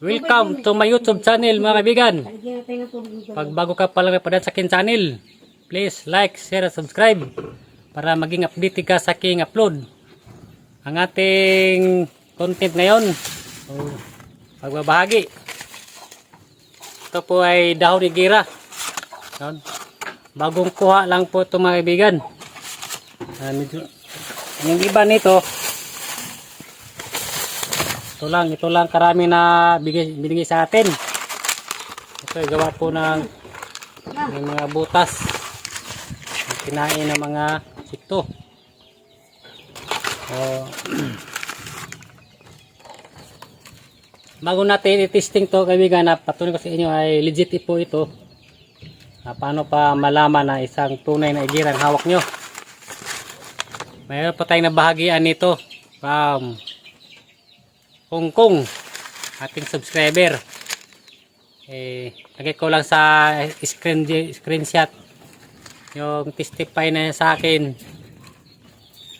Welcome to my YouTube channel mga kaibigan. Pag ka pa lang napadaan sa akin channel, please like, share, at subscribe para maging update ka sa aking upload. Ang ating content ngayon, o pagbabahagi. Ito po ay dahon ni gira. Bagong kuha lang po ito mga kaibigan. Ah, medyo, yung iba nito, ito lang, ito lang karami na bigay, binigay sa atin. Ito ay gawa po ng, ng mga butas. Kinain ng mga sikto. So, bago natin i-testing to kaibigan na patuloy ko sa inyo ay legit po ito. Ah, paano pa malaman na isang tunay na igirang hawak nyo. Mayroon pa tayong nabahagian nito from Hong Kong ating subscriber. Eh lagay ko lang sa screen screenshot yung testify na sa akin.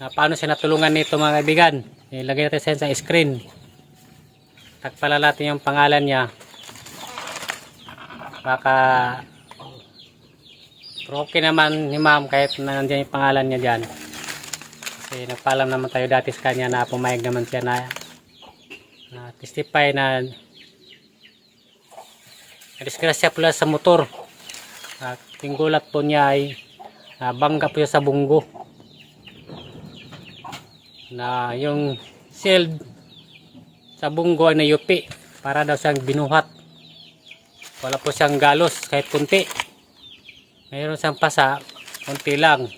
Na paano siya natulungan nito mga kaibigan? Eh, lagay natin sa screen. Tagpala natin yung pangalan niya. Baka pero naman ni ma'am kahit na nandiyan yung pangalan niya dyan. Kasi nagpaalam naman tayo dati sa kanya na pumayag naman siya na na testify na disgrasya pala sa motor. At yung gulat po niya ay ah, bangga po sa bunggo. Na yung shield sa bunggo ay nayupi para daw siyang binuhat. Wala po siyang galos kahit kunti. Mayroon siyang pasa kunti lang.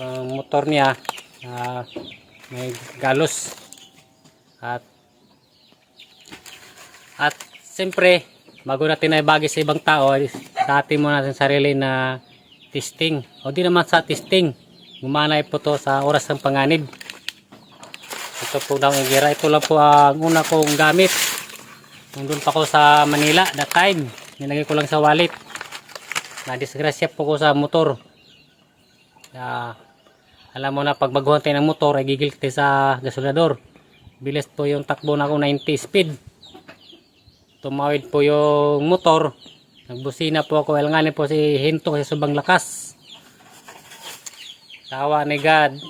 Ang motor niya ah, may galos. At at siyempre bago natin na ibagi sa ibang tao sa atin muna natin sarili na testing. O di naman sa testing gumanay po to sa oras ng panganib. Ito po daw ang gira ito lang po ang una kong gamit. Nung doon pa ko sa Manila that time. Nilagay ko lang sa wallet. Na disgrasya po ko sa motor. Ah, alam mo na pag baguhan tayo ng motor ay gigil sa gasolinador bilis po yung takbo na ako 90 speed tumawid po yung motor. Nagbusina po ako. Alanganin po si Hinto kasi subang lakas. Tawa ni God.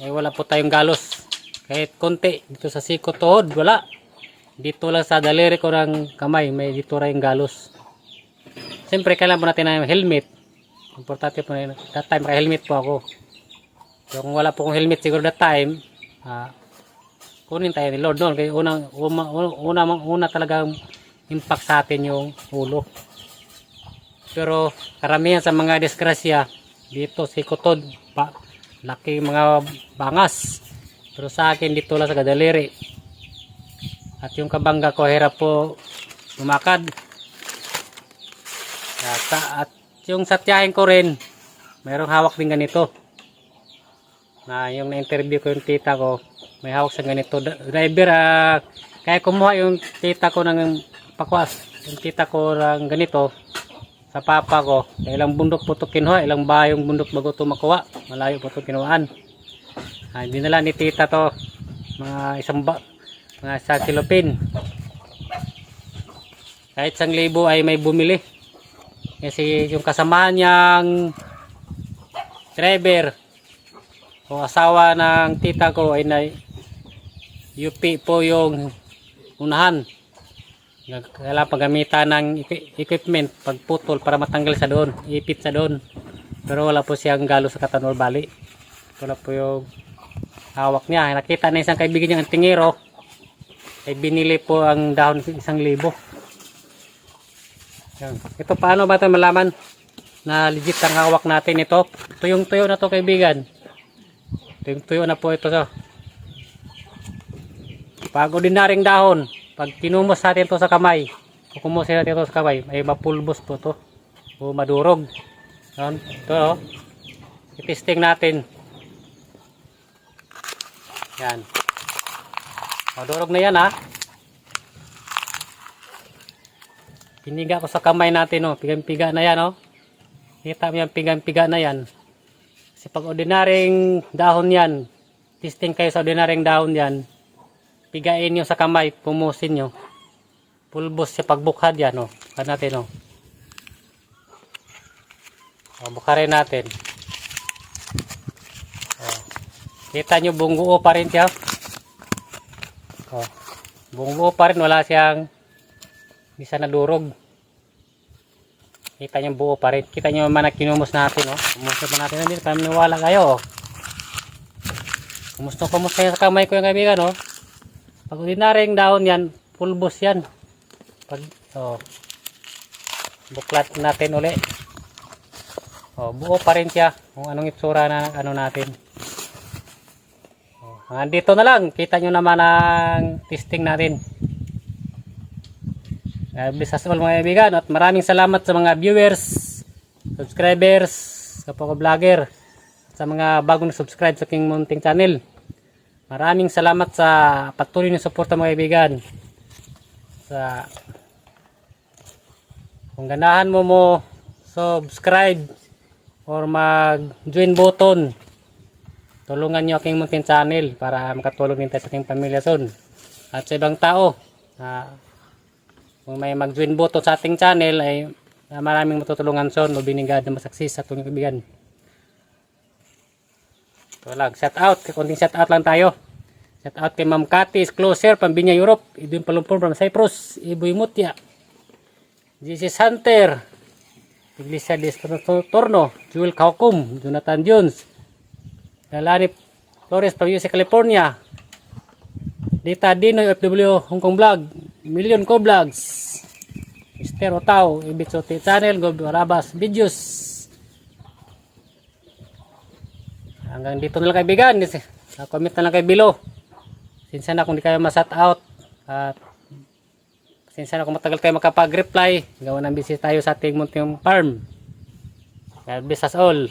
Eh wala po tayong galos. Kahit konti dito sa siko tuhod wala. Dito lang sa daliri ko ng kamay may dito rin galos. Siyempre kailangan po natin ng helmet. Importante po na yun. that time ka helmet po ako. So kung wala po akong helmet siguro that time ah, kunin tayo ni Lord noon. Kaya unang una, una, una, una talagang impact sa atin yung ulo. Pero karamihan sa mga disgrasya dito si Kutod pa, laki mga bangas. Pero sa akin dito lang sa gadaliri at yung kabangga ko hirap po lumakad. At, at yung satyahin ko rin mayroong hawak din ganito. Na yung na-interview ko yung tita ko may hawak sa ganito. Driver ah, kaya kumuha yung tita ko ng pakwas yung tita ko ng ganito sa papa ko ilang bundok po ito kinuha ilang bayong bundok bago ito makuha. Malayo po ito kinuhaan. Ah, dinala ni tita to mga isang ba mga sa kilopin. Kahit isang libo ay may bumili. Kasi yung kasamahan niyang driver o asawa ng tita ko ay na UP po yung unahan. Kailangan paggamitan ng equi- equipment pagputol para matanggal sa doon, ipit sa doon. Pero wala po siyang galo sa katanol bali. Wala po yung hawak niya. Nakita na isang kaibigan niya ang tingero ay binili po ang dahon isang libo. Yan. Ito paano ba ito malaman na legit ang hawak natin ito? Tuyong tuyo na to kaibigan. Tuyong tuyo na po ito. So. Pag ordinaryong dahon, pag kinumos natin to sa kamay, kukumusin natin to sa kamay, ay mapulbos po to. O madurog. Yan. Ito oh. I-testing natin. Yan. Madurog na yan ha. Piniga ko sa kamay natin, oh. Pigang-piga na yan, oh. Kita mo yung pigang-piga na yan. Kasi pag ordinaryong dahon yan, testing kayo sa ordinaryong dahon yan, pigain nyo sa kamay, pumusin nyo. pulbos siya pagbukhad yan, oh. Bukan natin, oh. Oh, bukarin natin. Oh. Kita nyo, buong buo pa rin siya. Oh. Buong buo pa rin, wala siyang hindi siya nadurog. Kita nyo buo pa rin. Kita nyo man na kinumos natin, oh. Kumus pa natin natin, para maniwala kayo, oh. Kumusta kumusta sa kamay ko yung kaibigan, oh. Pag ordinaryong dahon yan, pulbos yan. Pag, oh. Buklat natin uli. Oh, buo pa rin siya. Kung anong itsura na ano natin. Oh, dito na lang. Kita nyo naman ang testing natin. Uh, bless us all mga kaibigan at maraming salamat sa mga viewers, subscribers, kapwa ko vlogger, sa mga bagong subscribe sa King Mounting Channel. Maraming salamat sa patuloy na suporta mga kaibigan. Sa kung ganahan mo mo subscribe or mag-join button, tulungan nyo aking Mountain Channel para makatulong din tayo sa ating pamilya soon. At sa ibang tao, na kung may mag-join button sa ating channel ay maraming matutulungan soon o binigad na masaksis sa ating kaibigan. Ito lang, shout out, konting shout out lang tayo. Shout out kay Ma'am Cathy Closer, Pambinya Europe, Edwin Palumpur from Cyprus, Iboy Mutya, Jesus Hunter, Iglesia de Torno, Jewel Kaukum, Jonathan Jones, Dalani Flores from USA, California, Dita Dino, FW Hong Kong Vlog, Million Co Vlogs, Mr. Otao, Ibitsote Channel, Gold Barabas Videos. hanggang dito na lang kaibigan. Uh, eh. comment na lang kay below. Sinsan na kung di kayo masat out. At sinsan na kung matagal kayo makapag reply gawa ng busy tayo sa ating munting farm. God bless us all.